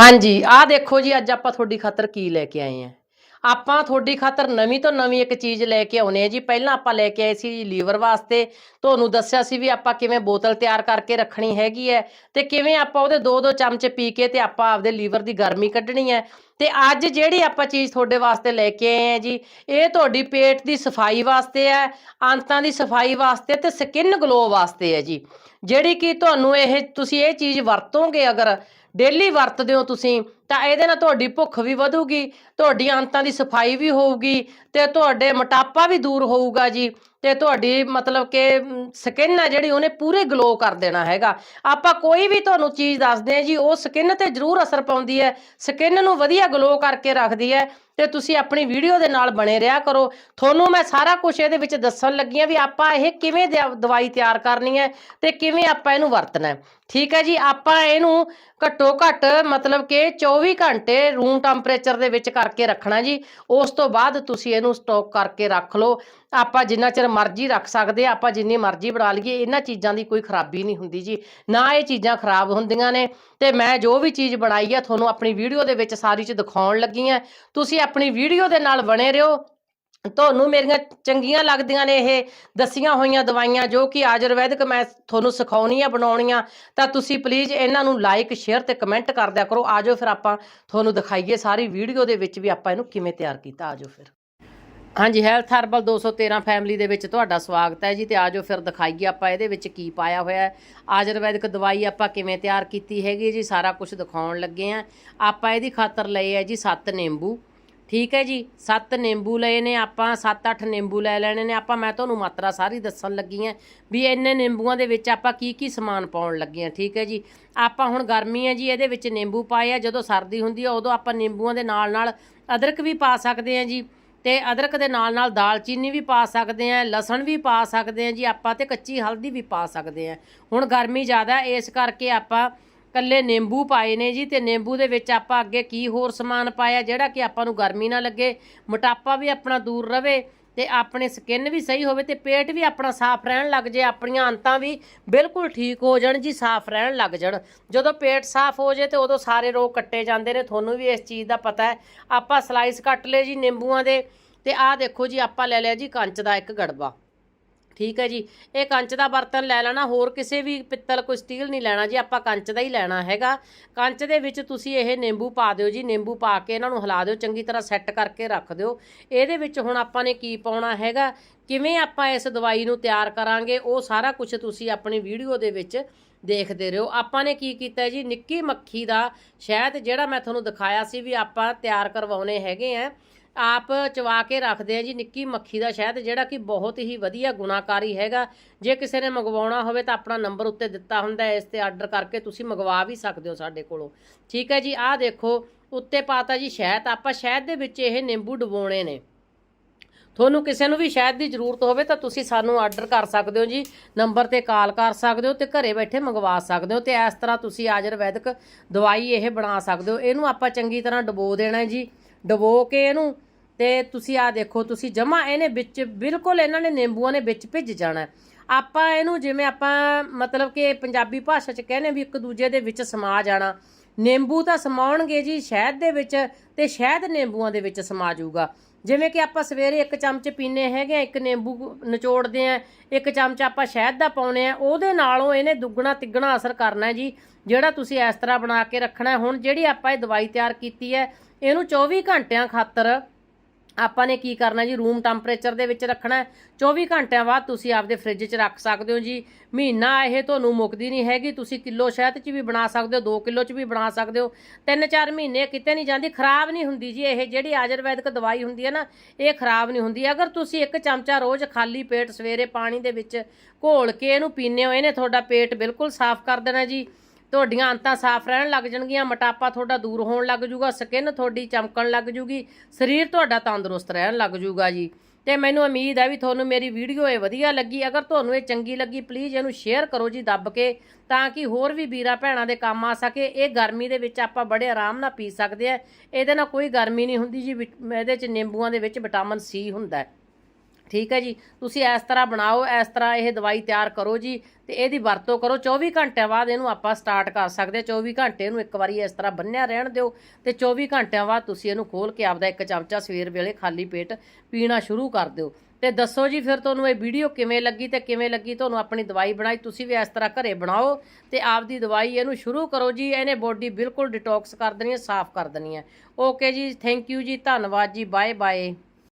ਹਾਂਜੀ, ਆਹ ਦੇਖੋ ਜੀ, ਅੱਜ ਆਪਾਂ ਤੁਹਾਡੀ ਖਾਤਰ ਕੀ ਲੈ ਕੇ ਆਏ ਆ ਆਪਾਂ ਤੁਹਾਡੀ ਖਾਤਰ ਨਵੀਂ ਤੋਂ ਨਵੀਂ ਇੱਕ ਚੀਜ਼ ਲੈ ਕੇ ਆਉਨੇ ਆ ਜੀ। ਪਹਿਲਾਂ ਆਪਾਂ ਲੈ ਕੇ ਆਏ ਸੀ ਲੀਵਰ ਵਾਸਤੇ। ਤੁਹਾਨੂੰ ਦੱਸਿਆ ਸੀ ਵੀ ਆਪਾਂ ਕਿਵੇਂ ਬੋਤਲ ਤਿਆਰ ਕਰਕੇ ਰੱਖਣੀ ਹੈਗੀ ਹੈ ਤੇ ਕਿਵੇਂ ਆਪਾਂ ਉਹਦੇ ਦੋ ਦੋ ਚਮਚ ਪੀ ਕੇ ਤੇ ਆਪਾਂ ਆਪਦੇ ਲੀਵਰ ਦੀ ਗਰਮੀ ਕੱਢਣੀ ਹੈ। ਤੇ ਅੱਜ ਜਿਹੜੀ ਆਪਾਂ ਚੀਜ਼ ਤੁਹਾਡੇ ਵਾਸਤੇ ਲੈ ਕੇ ਆਏ ਆ ਜੀ, ਇਹ ਤੁਹਾਡੀ ਪੇਟ ਦੀ ਸਫ਼ਾਈ ਵਾਸਤੇ ਹੈ ਅੰਤਾਂ ਦੀ ਸਫ਼ਾਈ ਵਾਸਤੇ ਤੇ ਸਕਿਨ ਗਲੋ ਵਾਸਤੇ ਹੈ ਜੀ। ਜਿਹੜੀ ਕਿ ਤੁਹਾਨੂੰ ਇਹ, ਤੁਸੀਂ ਇਹ ਚੀਜ਼ ਵਰਤੋਗੇ ਅਗਰ, ਡੇਲੀ ਵਰਤਦੇ ਹੋ ਤੁਸੀਂ, ਤਾਂ ਇਹਦੇ ਨਾਲ ਤੁਹਾਡੀ ਭੁੱਖ ਵੀ ਵਧੂਗੀ, ਤੁਹਾਡੀ ਅੰਤਾਂ ਦੀ ਸਫ਼ਾਈ ਵੀ ਹੋਊਗੀ ਤੇ ਤੁਹਾਡੇ ਮੋਟਾਪਾ ਵੀ ਦੂਰ ਹੋਊਗਾ ਜੀ। ਤੇ ਤੁਹਾਡੀ ਮਤਲਬ ਕਿ ਸਕਿਨ ਆ ਜਿਹੜੀ ਉਹਨੇ ਪੂਰੇ ਗਲੋ ਕਰ ਦੇਣਾ ਹੈਗਾ। ਆਪਾਂ ਕੋਈ ਵੀ ਤੁਹਾਨੂੰ ਚੀਜ਼ ਦੱਸਦੇ ਆ ਜੀ, ਉਹ ਸਕਿਨ ਤੇ ਜ਼ਰੂਰ ਅਸਰ ਪਾਉਂਦੀ ਹੈ। ਸਕਿਨ ਨੂੰ ਵਧੀਆ ਗਲੋ ਕਰਕੇ ਰੱਖਦੀ ਹੈ। ਤੇ ਤੁਸੀਂ ਆਪਣੀ ਵੀਡੀਓ ਦੇ ਨਾਲ ਬਣੇ ਰਿਹਾ ਕਰੋ। ਤੁਹਾਨੂੰ ਮੈਂ ਸਾਰਾ ਕੁਝ ਇਹਦੇ ਵਿੱਚ ਦੱਸਣ ਲੱਗੀ ਆ ਵੀ ਆਪਾਂ ਇਹ ਕਿਵੇਂ ਦਿਆ- ਦਵਾਈ ਤਿਆਰ ਕਰਨੀ ਹੈ ਤੇ ਕਿਵੇਂ ਆਪਾਂ ਇਹਨੂੰ ਵਰਤਣਾ ਹੈ। ਠੀਕ ਹੈ ਜੀ, ਆਪਾਂ ਇਹਨੂੰ ਘੱਟੋ ਘੱਟ ਮਤਲਬ ਕਿ 24 ਘੰਟੇ ਰੂਮ ਟੈਂਪਰੇਚਰ ਦੇ ਵਿੱਚ ਕਰਕੇ ਰੱਖਣਾ ਜੀ। ਉਸ ਤੋਂ ਬਾਅਦ ਤੁਸੀਂ ਇਹਨੂੰ ਸਟਾਕ ਕਰਕੇ ਰੱਖ ਲਓ। ਆਪਾਂ ਜਿੰਨਾ ਚਿਰ ਮਰਜ਼ੀ ਰੱਖ ਸਕਦੇ ਆ ਆਪਾਂ ਜਿੰਨੀ ਮਰਜ਼ੀ ਬਣਾ ਲਈਏ, ਇਹਨਾਂ ਚੀਜ਼ਾਂ ਦੀ ਕੋਈ ਖਰਾਬੀ ਨਹੀਂ ਹੁੰਦੀ ਜੀ। ਨਾ ਇਹ ਚੀਜ਼ਾਂ ਖਰਾਬ ਹੁੰਦੀਆਂ ਨੇ ਤੇ ਮੈਂ ਜੋ ਵੀ ਚੀਜ਼ ਬਣਾਈ ਆ ਤੁਹਾਨੂੰ ਆਪਣੀ ਵੀਡੀਓ ਦੇ ਵਿੱਚ ਸਾਰੀ ਚ ਦਿਖਾਉਣ ਲੱਗੀ ਆ ਤੁਸੀਂ ਆਪਣੀ ਵੀਡੀਓ ਦੇ ਨਾਲ ਬਣੇ ਰਹੋ। ਤੁਹਾਨੂੰ ਮੇਰੀਆਂ ਚੰਗੀਆਂ ਲੱਗਦੀਆਂ ਨੇ ਇਹ ਦਸੀਆਂ ਹੋਈਆਂ ਦਵਾਈਆਂ ਜੋ ਕਿ ਆਯੁਰਵੈਦਿਕ ਮੈਂ ਤੁਹਾਨੂੰ ਸਿਖਾਉਣੀ ਆ ਬਣਾਉਣੀਆਂ। ਤਾਂ ਤੁਸੀਂ ਪਲੀਜ਼ ਇਹਨਾਂ ਨੂੰ ਲਾਈਕ ਸ਼ੇਅਰ ਤੇ ਕਮੈਂਟ ਕਰ ਦਿਆ ਕਰੋ। ਆਜੋ ਫਿਰ ਆਪਾਂ ਤੁਹਾਨੂੰ ਦਿਖਾਈਏ ਸਾਰੀ ਵੀਡੀਓ ਦੇ ਵਿੱਚ ਵੀ ਆਪਾਂ ਇਹਨੂੰ ਕਿਵੇਂ ਤਿਆਰ ਕੀਤਾ। ਆਜੋ ਫਿਰ। ਹਾਂਜੀ ਹੈਲਥ ਹਰਬਲ 213 ਫੈਮਿਲੀ ਦੇ ਵਿੱਚ ਤੁਹਾਡਾ ਸਵਾਗਤ ਹੈ ਜੀ ਤੇ ਆਜੋ ਫਿਰ ਦਿਖਾਈਏ ਆਪਾਂ ਇਹਦੇ ਵਿੱਚ ਕੀ ਪਾਇਆ ਹੋਇਆ ਹੈ। ਆਯੁਰਵੈਦਿਕ ਦਵਾਈ ਆਪਾਂ ਕਿਵੇਂ ਤਿਆਰ ਕੀਤੀ ਹੈਗੀ ਜੀ, ਸਾਰਾ ਕੁਝ ਦਿਖਾਉਣ ਲੱਗੇ ਆ ਆਪਾਂ ਇਹਦੀ ਖਾਤਰ ਲਏ ਹੈ ਜੀ 7 ਨਿੰਬੂ। ਠੀਕ ਹੈ ਜੀ, ਸੱਤ ਨਿੰਬੂ ਲਏ ਨੇ ਆਪਾਂ 7-8 ਨਿੰਬੂ ਲੈ ਲੈਣੇ ਨੇ। ਆਪਾਂ, ਮੈਂ ਤੁਹਾਨੂੰ ਮਾਤਰਾ ਸਾਰੀ ਦੱਸਣ ਲੱਗੀ ਆ ਵੀ ਇੰਨੇ ਨਿੰਬੂਆਂ ਦੇ ਵਿੱਚ ਆਪਾਂ ਕੀ ਕੀ ਸਮਾਨ ਪਾਉਣ ਲੱਗੇ ਆ ਠੀਕ ਹੈ ਜੀ। ਆਪਾਂ ਹੁਣ ਗਰਮੀ ਹੈ ਜੀ, ਇਹਦੇ ਵਿੱਚ ਨਿੰਬੂ ਪਾਏ ਆ, ਜਦੋਂ ਸਰਦੀ ਹੁੰਦੀ ਆ, ਉਦੋਂ ਆਪਾਂ ਨਿੰਬੂਆਂ ਦੇ ਨਾਲ ਨਾਲ ਅਦਰਕ ਵੀ ਪਾ ਸਕਦੇ ਆ ਜੀ ਤੇ ਅਦਰਕ ਦੇ ਨਾਲ ਨਾਲ ਦਾਲਚੀਨੀ ਵੀ ਪਾ ਸਕਦੇ ਆ ਲਸਣ ਵੀ ਪਾ ਸਕਦੇ ਆ ਜੀ ਆਪਾਂ ਤੇ ਕੱਚੀ ਹਲਦੀ ਵੀ ਪਾ ਸਕਦੇ ਆ ਹੁਣ ਗਰਮੀ ਜ਼ਿਆਦਾ, ਇਸ ਕਰਕੇ ਆਪਾਂ ਕੱਲੇ ਨਿੰਬੂ ਪਾਏ ਨੇ ਜੀ ਤੇ ਨਿੰਬੂ ਦੇ ਵਿੱਚ ਆਪਾਂ ਅੱਗੇ ਕੀ ਹੋਰ ਸਮਾਨ ਪਾਇਆ ਜਿਹੜਾ ਕਿ ਆਪਾਂ ਨੂੰ ਗਰਮੀ ਨਾ ਲੱਗੇ, ਮੋਟਾਪਾ ਵੀ ਆਪਣਾ ਦੂਰ ਰਵੇ ਤੇ ਆਪਣੇ ਸਕਿਨ ਵੀ ਸਹੀ ਹੋਵੇ ਤੇ ਪੇਟ ਵੀ ਆਪਣਾ ਸਾਫ਼ ਰਹਿਣ ਲੱਗ ਜੇ, ਆਪਣੀਆਂ ਅੰਤਾਂ ਵੀ ਬਿਲਕੁਲ ਠੀਕ ਹੋ ਜਾਣ ਜੀ, ਸਾਫ਼ ਰਹਿਣ ਲੱਗ ਜਾਣ। ਜਦੋਂ ਪੇਟ ਸਾਫ਼ ਹੋ ਜੇ ਤੇ ਉਦੋਂ ਸਾਰੇ ਰੋਗ ਕੱਟੇ ਜਾਂਦੇ ਨੇ, ਤੁਹਾਨੂੰ ਵੀ ਇਸ ਚੀਜ਼ ਦਾ ਪਤਾ ਹੈ। ਆਪਾਂ ਸਲਾਈਸ ਕੱਟ ਲਏ ਜੀ ਨਿੰਬੂਆਂ ਦੇ ਤੇ ਆਹ ਦੇਖੋ ਜੀ, ਆਪਾਂ ਲੈ ਲਿਆ ਜੀ ਕੰਚ ਦਾ ਇੱਕ ਗੜਬਾ। ਠੀਕ ਹੈ ਜੀ। ਇਹ ਕੰਚ ਦਾ ਬਰਤਨ ਲੈ ਲੈਣਾ, ਹੋਰ ਕਿਸੇ ਵੀ ਪਿੱਤਲ ਕੋਈ ਸਟੀਲ ਨਹੀਂ ਲੈਣਾ ਜੀ, ਆਪਾਂ ਕੰਚ ਦਾ ਹੀ ਲੈਣਾ ਹੈਗਾ। ਕੰਚ ਦੇ ਵਿੱਚ ਤੁਸੀਂ ਇਹ ਨਿੰਬੂ ਪਾ ਦਿਓ ਜੀ, ਨਿੰਬੂ ਪਾ ਕੇ ਇਹਨਾਂ ਨੂੰ ਹਿਲਾ ਦਿਓ, ਚੰਗੀ ਤਰ੍ਹਾਂ ਸੈੱਟ ਕਰਕੇ ਰੱਖ ਦਿਓ। ਇਹਦੇ ਵਿੱਚ ਹੁਣ ਆਪਾਂ ਨੇ ਕੀ ਪਾਉਣਾ ਹੈਗਾ, ਕਿਵੇਂ ਆਪਾਂ ਇਸ ਦਵਾਈ ਨੂੰ ਤਿਆਰ ਕਰਾਂਗੇ, ਉਹ ਸਾਰਾ ਕੁਝ ਤੁਸੀਂ ਆਪਣੀ ਵੀਡੀਓ ਦੇ ਵਿੱਚ ਦੇਖਦੇ ਰਹੋ। ਆਪਾਂ ਨੇ ਕੀ ਕੀਤਾ ਜੀ, ਨਿੱਕੀ ਮੱਖੀ ਦਾ ਸ਼ਹਿਦ ਜਿਹੜਾ ਮੈਂ ਤੁਹਾਨੂੰ ਦਿਖਾਇਆ ਸੀ ਵੀ ਆਪਾਂ ਤਿਆਰ ਕਰਵਾਉਣੇ ਹੈਗੇ ਆ ਆਪ ਚਵਾ ਕੇ ਰੱਖਦੇ ਆ ਜੀ ਨਿੱਕੀ ਮੱਖੀ ਦਾ ਸ਼ਹਿਦ, ਜਿਹੜਾ ਕਿ ਬਹੁਤ ਹੀ ਵਧੀਆ ਗੁਣਾਕਾਰੀ ਹੈਗਾ। ਜੇ ਕਿਸੇ ਨੇ ਮੰਗਵਾਉਣਾ ਹੋਵੇ ਤਾਂ ਆਪਣਾ ਨੰਬਰ ਉੱਤੇ ਦਿੱਤਾ ਹੁੰਦਾ ਹੈ, ਇਸ ਤੇ ਆਰਡਰ ਕਰਕੇ ਤੁਸੀਂ ਮੰਗਵਾ ਵੀ ਸਕਦੇ ਹੋ ਸਾਡੇ ਕੋਲੋਂ। ਠੀਕ ਹੈ ਜੀ, ਆਹ ਦੇਖੋ, ਉੱਤੇ ਪਾਤਾ ਜੀ ਸ਼ਹਿਦ। ਆਪਾਂ ਸ਼ਹਿਦ ਦੇ ਵਿੱਚ ਇਹ ਨਿੰਬੂ ਡੁਬੋਣੇ ਨੇ। ਤੁਹਾਨੂੰ ਕਿਸੇ ਨੂੰ ਵੀ ਸ਼ਹਿਦ ਦੀ ਜ਼ਰੂਰਤ ਹੋਵੇ ਤਾਂ ਤੁਸੀਂ ਸਾਨੂੰ ਆਰਡਰ ਕਰ ਸਕਦੇ ਹੋ ਜੀ। ਨੰਬਰ ਤੇ ਕਾਲ ਕਰ ਸਕਦੇ ਹੋ ਤੇ ਘਰੇ ਬੈਠੇ ਮੰਗਵਾ ਸਕਦੇ ਹੋ ਤੇ ਇਸ ਤਰ੍ਹਾਂ ਤੁਸੀਂ ਆਯੁਰਵੈਦਿਕ ਦਵਾਈ ਇਹ ਬਣਾ ਸਕਦੇ ਹੋ। ਇਹਨੂੰ ਆਪਾਂ ਚੰਗੀ ਤਰ੍ਹਾਂ ਡਬੋ ਦੇਣਾ ਜੀ। ਡਬੋ ਕੇ ਇਹਨੂੰ ਤੇ ਤੁਸੀਂ ਆ ਦੇਖੋ, ਤੁਸੀਂ ਜਮਾ ਇਹਨੇ ਵਿੱਚ ਬਿਲਕੁਲ ਇਹਨਾਂ ਨੇ ਨਿੰਬੂਆਂ ਨੇ ਵਿੱਚ ਭਿੱਜ ਜਾਣਾ ਆਪਾਂ ਇਹਨੂੰ ਜਿਵੇਂ ਆਪਾਂ ਮਤਲਬ ਕਿ ਪੰਜਾਬੀ ਭਾਸ਼ਾ 'ਚ ਕਹਿੰਦੇ ਵੀ ਇੱਕ ਦੂਜੇ ਦੇ ਵਿੱਚ ਸਮਾ ਜਾਣਾ। ਨਿੰਬੂ ਤਾਂ ਸਮਾਉਣਗੇ ਜੀ ਸ਼ਹਿਦ ਦੇ ਵਿੱਚ ਤੇ ਸ਼ਹਿਦ ਨਿੰਬੂਆਂ ਦੇ ਵਿੱਚ ਸਮਾ ਜਾਊਗਾ। ਜਿਵੇਂ ਕਿ ਆਪਾਂ ਸਵੇਰੇ ਇੱਕ ਚਮਚ ਪੀਨੇ ਹੈਗੇ ਆ, ਇੱਕ ਨਿੰਬੂ ਨਿਚੋੜਦੇ ਆ, ਇੱਕ ਚਮਚ ਆਪਾਂ ਸ਼ਹਿਦ ਦਾ ਪਾਉਨੇ ਆ, ਉਹਦੇ ਨਾਲੋਂ ਇਹਨੇ ਦੁੱਗਣਾ ਤਿੱਗਣਾ ਅਸਰ ਕਰਨਾ ਜੀ। ਜਿਹੜਾ ਤੁਸੀਂ ਇਸ ਤਰ੍ਹਾਂ ਬਣਾ ਕੇ ਰੱਖਣਾ ਹੁਣ ਜਿਹੜੀ ਆਪਾਂ ਇਹ ਦਵਾਈ ਤਿਆਰ ਕੀਤੀ ਹੈ, ਇਹਨੂੰ 24 ਘੰਟਿਆਂ ਖਾਤਰ ਆਪਾਂ ਨੇ ਕੀ ਕਰਨਾ ਜੀ? ਰੂਮ ਟੈਂਪਰੇਚਰ ਦੇ ਵਿੱਚ ਰੱਖਣਾ ਹੈ। 24 ਘੰਟਿਆਂ ਬਾਅਦ ਤੁਸੀਂ ਆਪਦੇ ਫ੍ਰਿਜ 'ਚ ਰੱਖ ਸਕਦੇ ਹੋ ਜੀ। ਮਹੀਨਾ ਇਹ ਤੁਹਾਨੂੰ ਮੁੱਕਦੀ ਨਹੀਂ ਹੈਗੀ। ਤੁਸੀਂ ਕਿਲੋ ਸ਼ਹਿਦ 'ਚ ਵੀ ਬਣਾ ਸਕਦੇ ਹੋ 2 ਕਿਲੋ 'ਚ ਵੀ ਬਣਾ ਸਕਦੇ ਹੋ। 3-4 ਮਹੀਨੇ ਕਿਤੇ ਨਹੀਂ ਜਾਂਦੀ, ਖਰਾਬ ਨਹੀਂ ਹੁੰਦੀ ਜੀ। ਇਹ ਜਿਹੜੀ ਆਯੁਰਵੈਦਿਕ ਦਵਾਈ ਹੁੰਦੀ ਹੈ ਨਾ, ਇਹ ਖਰਾਬ ਨਹੀਂ ਹੁੰਦੀ। ਅਗਰ ਤੁਸੀਂ ਇੱਕ ਚਮਚਾ ਰੋਜ਼ ਖਾਲੀ ਪੇਟ ਸਵੇਰੇ ਪਾਣੀ ਦੇ ਵਿੱਚ ਘੋਲ ਕੇ ਇਹਨੂੰ ਪੀਨੇ ਹੋ, ਇਹਨੇ ਤੁਹਾਡਾ ਪੇਟ ਬਿਲਕੁਲ ਸਾਫ਼ ਕਰ ਦੇਣਾ ਜੀ। ਤੁਹਾਡੀਆਂ ਅੰਤਾਂ ਸਾਫ਼ ਰਹਿਣ ਲੱਗ ਜਾਣਗੀਆਂ, ਮੋਟਾਪਾ ਤੁਹਾਡਾ ਦੂਰ ਹੋਣ ਲੱਗ ਜੂਗਾ ਸਕਿਨ ਤੁਹਾਡੀ ਚਮਕਣ ਲੱਗ ਜੂਗੀ ਸਰੀਰ ਤੁਹਾਡਾ ਤੰਦਰੁਸਤ ਰਹਿਣ ਲੱਗ ਜੂਗਾ ਜੀ। ਤੇ ਮੈਨੂੰ ਉਮੀਦ ਹੈ ਵੀ ਤੁਹਾਨੂੰ ਮੇਰੀ ਵੀਡੀਓ ਇਹ ਵਧੀਆ ਲੱਗੀ। ਅਗਰ ਤੁਹਾਨੂੰ ਇਹ ਚੰਗੀ ਲੱਗੀ ਪਲੀਜ਼ ਇਹਨੂੰ ਸ਼ੇਅਰ ਕਰੋ ਜੀ ਦੱਬ ਕੇ, ਤਾਂ ਕਿ ਹੋਰ ਵੀ ਵੀਰਾਂ ਭੈਣਾਂ ਦੇ ਕੰਮ ਆ ਸਕੇ। ਇਹ ਗਰਮੀ ਦੇ ਵਿੱਚ ਆਪਾਂ ਬੜੇ ਆਰਾਮ ਨਾਲ ਪੀ ਸਕਦੇ ਆ। ਇਹਦੇ ਨਾਲ ਕੋਈ ਗਰਮੀ ਨਹੀਂ ਹੁੰਦੀ ਜੀ ਵਿਟ- ਇਹਦੇ ਚ ਨਿੰਬੂਆਂ ਦੇ ਵਿੱਚ ਵਿਟਾਮਿਨ ਸੀ ਹੁੰਦਾ ਹੈ। ਠੀਕ ਹੈ ਜੀ? ਤੁਸੀਂ ਇਸ ਤਰ੍ਹਾਂ ਬਣਾਓ, ਇਸ ਤਰ੍ਹਾਂ ਇਹ ਦਵਾਈ ਤਿਆਰ ਕਰੋ ਜੀ ਤੇ ਇਹਦੀ ਵਰਤੋਂ ਕਰੋ। 24 ਘੰਟਿਆਂ ਬਾਅਦ ਇਹਨੂੰ ਆਪਾਂ ਸਟਾਰਟ ਕਰ ਸਕਦੇ ਹਾਂ। 24 ਘੰਟੇ ਇਹਨੂੰ ਇੱਕ ਵਾਰੀ ਇਸ ਤਰ੍ਹਾਂ ਬੰਨਿਆ ਰਹਿਣ ਦਿਓ ਤੇ 24 ਘੰਟਿਆਂ ਬਾਅਦ ਤੁਸੀਂ ਇਹਨੂੰ ਖੋਲ ਕੇ ਆਪਦਾ ਇੱਕ ਚਮਚਾ ਸਵੇਰ ਵੇਲੇ ਖਾਲੀ ਪੇਟ ਪੀਣਾ ਸ਼ੁਰੂ ਕਰ ਦਿਓ। ਤੇ ਦੱਸੋ ਜੀ ਫਿਰ ਤੁਹਾਨੂੰ ਇਹ ਵੀਡੀਓ ਕਿਵੇਂ ਲੱਗੀ ਤੇ ਕਿਵੇਂ ਲੱਗੀ? ਤੁਹਾਨੂੰ ਆਪਣੀ ਦਵਾਈ ਬਣਾਈ, ਤੁਸੀਂ ਵੀ ਇਸ ਤਰ੍ਹਾਂ ਘਰੇ ਬਣਾਓ ਤੇ ਆਪਦੀ ਦਵਾਈ ਇਹਨੂੰ ਸ਼ੁਰੂ ਕਰੋ ਜੀ। ਇਹਨੇ ਬੋਡੀ ਬਿਲਕੁਲ ਡਿਟੌਕਸ ਕਰ ਦੇਣੀ ਹੈ, ਸਾਫ਼ ਕਰ ਦੇਣੀ ਹੈ। ਓਕੇ ਜੀ ਥੈਂਕ ਯੂ ਜੀ, ਧੰਨਵਾਦ ਜੀ ਬਾਏ ਬਾਏ